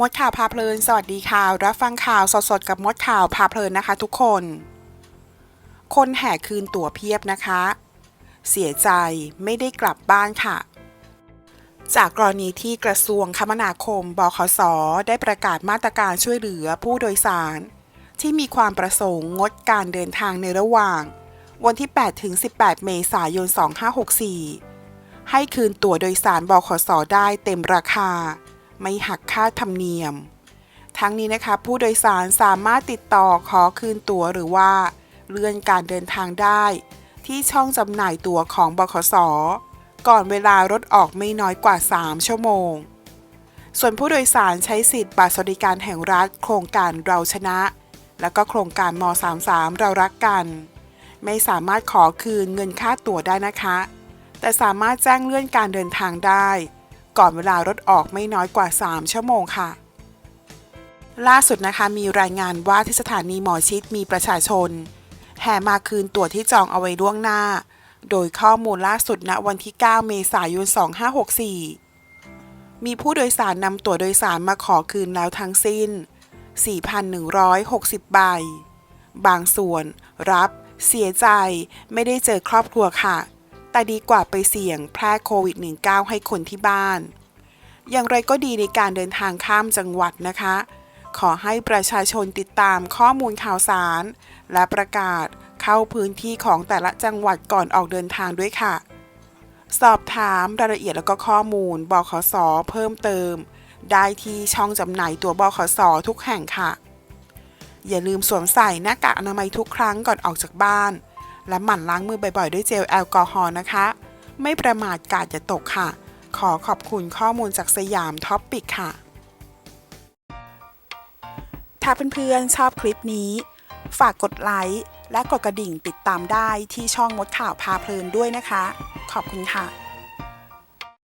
มดข่าวพาเพลิน สวัสดีค่ะ รับฟังข่าวสดๆ กับมดข่าวพาเพลินนะคะ ทุกคน คนแห่คืนตั๋วเพียบนะคะ เสียใจไม่ได้กลับบ้านค่ะ จากกรณีที่กระทรวงคมนาคม บขส ได้ประกาศมาตรการช่วยเหลือผู้โดยสาร ที่มีความประสงค์งดการเดินทางในระหว่าง วันที่ 8 ถึง 18 เมษายน 2564 ให้คืนตั๋วโดยสารบขส ได้เต็มราคา ไม่หักค่าธรรมเนียม ทั้งนี้นะคะ ผู้โดยสารสามารถติดต่อขอคืนตั๋วหรือว่า เลื่อนการเดินทางได้ ที่ช่องจำหน่ายตั๋วของบขส ก่อนเวลารถออกไม่น้อยกว่า 3 ชั่วโมง ส่วนผู้โดยสารใช้สิทธิ์บัตรสวัสดิการแห่งรัฐ โครงการเราชนะ และก็โครงการม 33 เรารักกัน ไม่สามารถขอคืนเงินค่าตั๋วได้นะคะ แต่สามารถแจ้งเลื่อนการเดินทางได้ ก่อนเวลารถออกไม่น้อยกว่า 3 ชั่วโมงค่ะ ล่าสุดนะคะมีรายงานว่าที่สถานีหมอชิดมีประชาชน แห่มาคืนตั๋วที่จองเอาไว้ล่วงหน้า โดยข้อมูลล่าสุดณวันที่ 9 เมษายน 2564 มีผู้โดยสารนำตั๋วโดยสารมาขอคืนแล้วทั้งสิ้น 4,160 ใบ บางส่วน รับ เสียใจ ไม่ได้เจอครอบครัวค่ะ แต่ดีกว่าไปเสี่ยงแพร่โควิด -19 ให้คนที่บ้าน อย่างไรก็ดีในการเดินทางข้ามจังหวัดนะคะ ขอให้ประชาชนติดตามข้อมูลข่าวสาร และประกาศเข้าพื้นที่ของแต่ละจังหวัดก่อนออกเดินทางด้วยค่ะ สอบถามรายละเอียดแล้วก็ข้อมูลบขสเพิ่มเติม ได้ที่ช่องจำหน่ายตัวบขสทุกแห่งค่ะ อย่าลืมสวมใส่หน้ากากอนามัยทุกครั้งก่อนออกจากบ้าน และหมั่นล้างมือบ่อยๆ ด้วยเจลแอลกอฮอล์นะคะ ไม่ประมาทกาดอย่าตกค่ะ ขอขอบคุณข้อมูลจากสยามท็อปปิกค่ะ ถ้าเพื่อนๆชอบคลิปนี้ ฝากกดไลค์และกดกระดิ่งติดตามได้ที่ช่องมดข่าวพาเพลินด้วยนะคะ ขอบคุณค่ะ